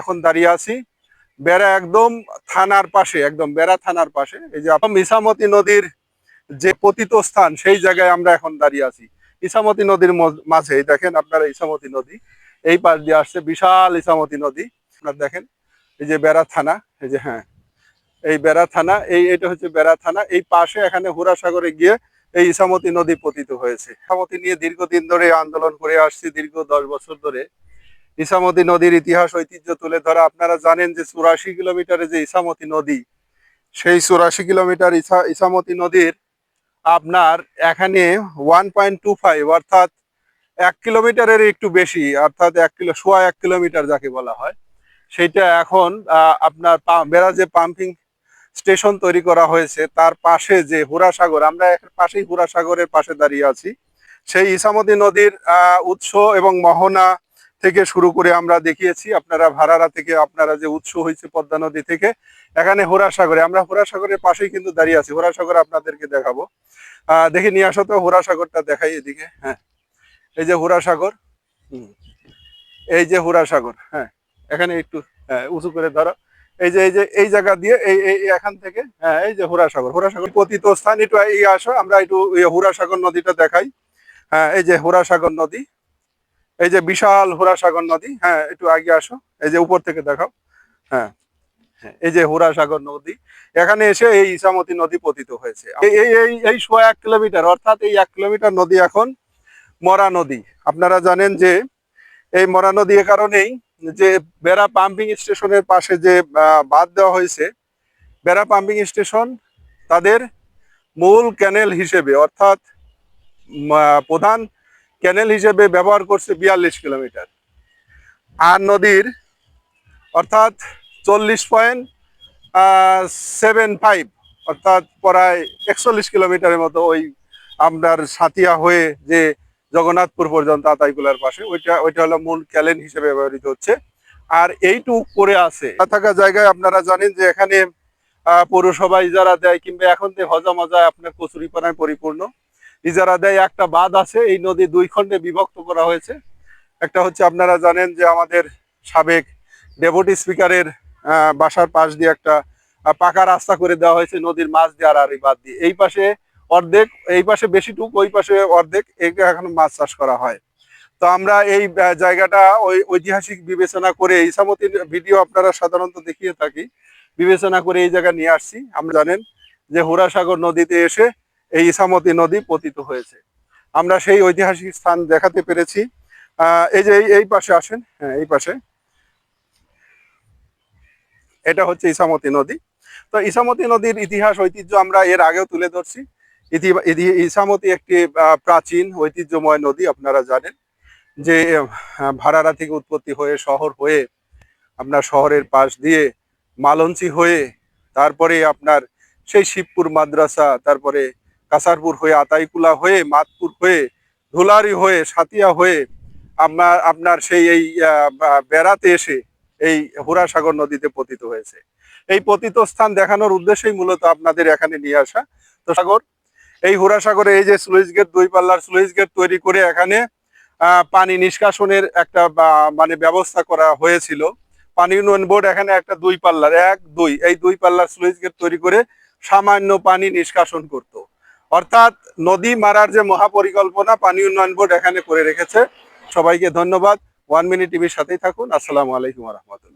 এখন দাঁড়িয়ে আছি বেড়া একদম থানার পাশে, একদম বেড়া থানার পাশে। এই যে ইসামতি নদীর যে পতিত স্থান, সেই জায়গায় আমরা এখন দাঁড়িয়ে আছি। ইসামতি নদীর মাঝে দেখেন আপনারা ইসামতি নদী, এই পাশ দিয়ে আসছে বিশাল ইসামতি নদী। আপনারা দেখেন, এই যে বেড়া থানা, এই যে হ্যাঁ এই বেড়া থানা, এই, এটা হচ্ছে বেড়া থানা। এই পাশে এখানে হুরাসাগরে গিয়ে এই ইসামতি নদী পতিত হয়েছে। ইসামতি নিয়ে দীর্ঘদিন ধরে আন্দোলন করে আসছি, দীর্ঘ দশ বছর ধরে। ইসামতি নদীর ইতিহাস, ঐতিহ্য তুলে ধরা। আপনারা জানেন যে চুরাশি কিলোমিটারে যে ইসামতি নদী, সেই চুরাশি কিলোমিটার ইসা ইসামতি নদীর আপনার এখানে ওয়ান পয়েন্ট টু ফাইভ অর্থাৎ এক কিলোমিটারের একটু বেশি, অর্থাৎ এক কিলো সোয়া এক কিলোমিটার যাকে বলা হয়। সেইটা এখন আপনার যে পাম্পিং স্টেশন তৈরি করা হয়েছে। তার পাশে যে হুরাসাগর, আমরা এর পাশেই হুরাসাগরের পাশে দাঁড়িয়ে আছি। সেই ইসামতি নদীর উৎস এবং মোহনা থেকে শুরু করে আমরা দেখিয়েছি আপনারা ভাড়ারা থেকে আপনারা যে উৎস হয়েছে পদ্মা নদী থেকে এখানে হুরাসাগরে আমরা হুরাসাগরের পাশেই কিন্তু দাঁড়িয়ে আছি হুরাসাগর আপনাদেরকে দেখাবো আহ দেখি নিয়ে আসো তো হুরাসাগরটা দেখাই এদিকে হ্যাঁ এই যে হুরাসাগর হুম। এই যে হুরাসাগর হ্যাঁ এখানে একটু হ্যাঁ, উঁচু করে ধরো এই যে এই যে এই জায়গা দিয়ে এই এই এখান থেকে হ্যাঁ এই যে হুরাসাগর হুরাসাগর পতিত স্থান একটু আসো আমরা একটু হুরাসাগর নদীটা দেখাই হ্যাঁ এই যে হুরাসাগর নদী এই যে বিশাল হুরাসাগর নদী হ্যাঁ একটু আগে আসো এই যে উপর থেকে দেখাও হ্যাঁ হ্যাঁ, এই যে হুরাসাগর নদী এখানে এসে এই ইসামতি নদী পতিত হয়েছে। এই এই এই সোয়া এক কিলোমিটার অর্থাৎ এই এক কিলোমিটার নদী এখন মরা নদী। আপনারা জানেন যে এই মরা নদী এ কারণেই যে বেড়া পাম্পিং স্টেশনের পাশে যে বাঁধ দেওয়া হয়েছে বেড়া পাম্পিং স্টেশন তাদের মূল ক্যানেল হিসেবে অর্থাৎ প্রধান ক্যানেল হিসেবে ব্যবহার করছে বিয়াল্লিশ কিলোমিটার। আর নদীর অর্থাৎ চল্লিশ পয়েন্ট সেভেন ফাইভ অর্থাৎ প্রায় একচল্লিশ কিলোমিটারের মতো ওই আপনার সাতিয়া হয়ে যে জগন্নাথপুর পর্যন্ত আতাইকুলার পাশে, ওইটা ওইটা হলো মূল ক্যালেন হিসেবে ব্যবহৃত হচ্ছে। আর এইটুক করে আছে। থাকা জায়গায় আপনারা জানেন যে এখানে পৌরসভা ইজারা দেয় কিংবা এখন যে হজা মজা আপনার কচুরিপানায় পরিপূর্ণ ইজারা দেয়, একটা বাঁধ আছে, এই নদী দুই খণ্ডে বিভক্ত করা হয়েছে। একটা হচ্ছে আপনারা জানেন যে আমাদের সাবেক ডেপুটি স্পিকারের বাসার পাশ দিয়ে একটা পাকা রাস্তা করে দেওয়া হয়েছে নদীর মাছ দিয়ে আর এই বাদ দিয়ে। এই পাশে অর্ধেক, এই পাশে বেশি টুক, ওই পাশে অর্ধেক এখন মাছ চাষ করা হয়। তো আমরা এই জায়গাটা ওই ঐতিহাসিক বিবেচনা করে, ইসামতির ভিডিও আপনারা সাধারণত দেখিয়ে থাকি। বিবেচনা করে এই জায়গা নিয়ে আসছি। আমরা জানেন যে হুরাসাগর নদীতে এসে এই ইসামতি নদী পতিত হয়েছে। আমরা সেই ঐতিহাসিক স্থান দেখাতে পেরেছি। এই যে এই- পাশে আসেন হ্যাঁ এই পাশে। এটা হচ্ছে ইসামতি নদী। তো ইসামতি নদীর ইতিহাস, ঐতিহ্য আমরা এর আগেও তুলে ধরছি। ইসামতি একটি প্রাচীন ঐতিহ্যময় নদী, আপনারা জানেন যে ভাড়ারা থেকে উৎপত্তি হয়ে শহর হয়ে আপনার শহরের পাশ দিয়ে মালঞ্চি হয়ে তারপরে আপনার সেই শিবপুর মাদ্রাসা, তারপরে কাসারপুর হয়ে, আতাইকুলা হয়ে, মাতপুর হয়ে, ধুলারি হয়ে, সাতিয়া হয়ে আপনার আপনার সেই এই বেড়াতে এসে এই হুরাসাগর নদীতে পতিত হয়েছে। এই পতিত স্থান দেখানোর উদ্দেশ্যেই মূলত আপনাদের এখানে নিয়ে আসা তো সাগর এই হুরাসাগরে এই যে স্লুইস গেট, দুই পাল্লার স্লুইস গেট তৈরি করে এখানে পানি নিষ্কাশনের একটা মানে ব্যবস্থা করা হয়েছিল। পানি উন্নয়ন বোর্ড এখানে একটা দুই পাল্লার, এক, দুই, এই দুই পাল্লার স্লুইস গেট তৈরি করে সামান্য পানি নিষ্কাশন করত। অর্থাৎ নদী মারার যে মহাপরিকল্পনা, পানি উন্নয়ন বোর্ড এখানে করে রেখেছে। সবাইকে ধন্যবাদ। ওয়ান মিনিট টিভির সাথেই থাকুন। আসসালামু আলাইকুম রহমতুল্লাহ।